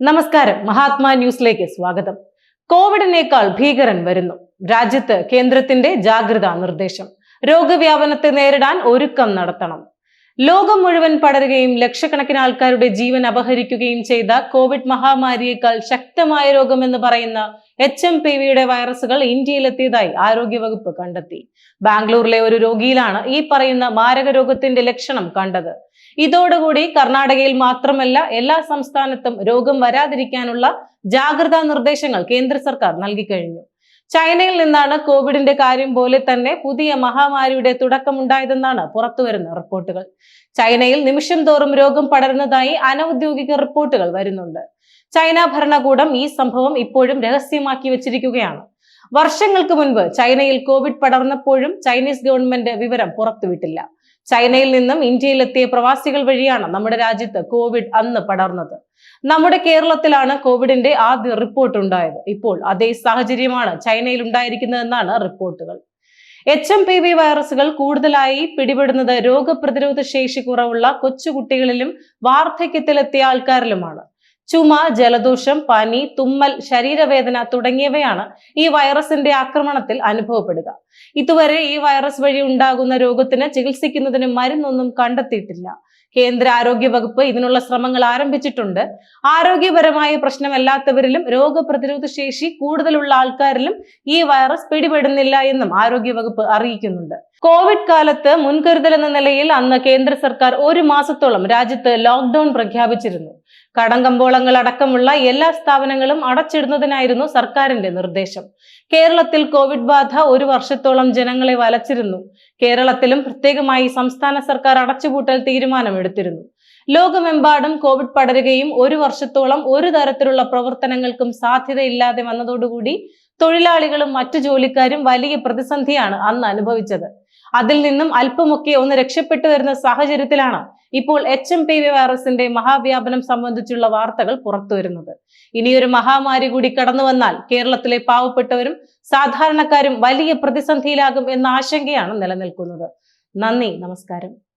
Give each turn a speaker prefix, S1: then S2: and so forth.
S1: നമസ്കാരം. മഹാത്മാ ന്യൂസിലേക്ക് സ്വാഗതം. കോവിഡിനേക്കാൾ ഭീകരൻ വരുന്നു. രാജ്യത്ത് കേന്ദ്രത്തിന്റെ ജാഗ്രതാ നിർദ്ദേശം. രോഗവ്യാപനത്തെ നേരിടാൻ ഒരുക്കം നടത്തണം. ലോകം മുഴുവൻ പടരുകയും ലക്ഷക്കണക്കിന് ആൾക്കാരുടെ ജീവൻ അപഹരിക്കുകയും ചെയ്ത കോവിഡ് മഹാമാരിയേക്കാൾ ശക്തമായ രോഗമെന്ന് പറയുന്ന എച്ച് എം പി വിയുടെ വൈറസുകൾ ഇന്ത്യയിലെത്തിയതായി ആരോഗ്യവകുപ്പ് കണ്ടെത്തി. ബാംഗ്ലൂരിലെ ഒരു രോഗിയിലാണ് ഈ പറയുന്ന മാരക രോഗത്തിന്റെ ലക്ഷണം കണ്ടത്. ഇതോടുകൂടി കർണാടകയിൽ മാത്രമല്ല എല്ലാ സംസ്ഥാനത്തും രോഗം വരാതിരിക്കാനുള്ള ജാഗ്രതാ നിർദ്ദേശങ്ങൾ കേന്ദ്ര സർക്കാർ നൽകിക്കഴിഞ്ഞു. ചൈനയിൽ നിന്നാണ് കോവിഡിന്റെ കാര്യം പോലെ തന്നെ പുതിയ മഹാമാരിയുടെ തുടക്കമുണ്ടായതെന്നാണ് പുറത്തുവരുന്ന റിപ്പോർട്ടുകൾ. ചൈനയിൽ നിമിഷം തോറും രോഗം പടരുന്നതായി അനൌദ്യോഗിക റിപ്പോർട്ടുകൾ വരുന്നുണ്ട്. ചൈന ഭരണകൂടം ഈ സംഭവം ഇപ്പോഴും രഹസ്യമാക്കി വെച്ചിരിക്കുകയാണ്. വർഷങ്ങൾക്ക് മുൻപ് ചൈനയിൽ കോവിഡ് പടർന്നപ്പോഴും ചൈനീസ് ഗവൺമെന്റ് വിവരം പുറത്തുവിട്ടില്ല. ചൈനയിൽ നിന്നും ഇന്ത്യയിലെത്തിയ പ്രവാസികൾ വഴിയാണ് നമ്മുടെ രാജ്യത്ത് കോവിഡ് അന്ന് പടർന്നത്. നമ്മുടെ കേരളത്തിലാണ് കോവിഡിന്റെ ആദ്യ റിപ്പോർട്ട് ഉണ്ടായത്. ഇപ്പോൾ അതേ സാഹചര്യമാണ് ചൈനയിൽ ഉണ്ടായിരിക്കുന്നതെന്നാണ് റിപ്പോർട്ടുകൾ. എച്ച് എം പി വി വൈറസുകൾ കൂടുതലായി പിടിപെടുന്നത് രോഗപ്രതിരോധ ശേഷി കുറവുള്ള കൊച്ചുകുട്ടികളിലും വാർദ്ധക്യത്തിലെത്തിയ ആൾക്കാരിലുമാണ്. ചുമ ജലദോഷം പനി തുമ്മൽ ശരീരവേദന തുടങ്ങിയവയാണ് ഈ വൈറസിന്റെ ആക്രമണത്തിൽ അനുഭവപ്പെടുക. ഇതുവരെ ഈ വൈറസ് വഴി ഉണ്ടാകുന്ന രോഗത്തിന് ചികിത്സിക്കുന്നതിന് മരുന്നൊന്നും കണ്ടെത്തിയിട്ടില്ല. കേന്ദ്ര ആരോഗ്യ വകുപ്പ് ഇതിനുള്ള ശ്രമങ്ങൾ ആരംഭിച്ചിട്ടുണ്ട്. ആരോഗ്യപരമായ പ്രശ്നമല്ലാത്തവരിലും രോഗപ്രതിരോധ ശേഷി കൂടുതലുള്ള ആൾക്കാരിലും ഈ വൈറസ് പിടിപെടുന്നില്ല എന്നും ആരോഗ്യ വകുപ്പ് അറിയിക്കുന്നുണ്ട്. കോവിഡ് കാലത്ത് മുൻകരുതൽ എന്ന നിലയിൽ അന്ന് കേന്ദ്ര സർക്കാർ ഒരു മാസത്തോളം രാജ്യത്ത് ലോക്ക്ഡൌൺ പ്രഖ്യാപിച്ചിരുന്നു. കടങ്കമ്പോളങ്ങൾ അടക്കമുള്ള എല്ലാ സ്ഥാപനങ്ങളും അടച്ചിടുന്നതിനായിരുന്നു സർക്കാരിന്റെ നിർദ്ദേശം. കേരളത്തിൽ കോവിഡ് ബാധ ഒരു വർഷത്തോളം ജനങ്ങളെ വലച്ചിരുന്നു. കേരളത്തിലും പ്രത്യേകമായി സംസ്ഥാന സർക്കാർ അടച്ചുപൂട്ടൽ തീരുമാനമെടുത്തിരുന്നു. ലോകമെമ്പാടും കോവിഡ് പടരുകയും ഒരു വർഷത്തോളം ഒരു തരത്തിലുള്ള പ്രവർത്തനങ്ങൾക്കും സാധ്യതയില്ലാതെ വന്നതോടുകൂടി തൊഴിലാളികളും മറ്റു ജോലിക്കാരും വലിയ പ്രതിസന്ധിയാണ് അന്ന് അനുഭവിച്ചത്. അതിൽ നിന്നും അല്പമൊക്കെ ഒന്ന് രക്ഷപ്പെട്ടു വരുന്ന സാഹചര്യത്തിലാണ് ഇപ്പോൾ എച്ച് എം പി വി വൈറസിന്റെ മഹാവ്യാപനം സംബന്ധിച്ചുള്ള വാർത്തകൾ പുറത്തു വരുന്നത്. ഇനിയൊരു മഹാമാരി കൂടി കടന്നു വന്നാൽ കേരളത്തിലെ പാവപ്പെട്ടവരും സാധാരണക്കാരും വലിയ പ്രതിസന്ധിയിലാകും എന്ന ആശങ്കയാണ് നിലനിൽക്കുന്നത്. നന്ദി നമസ്കാരം.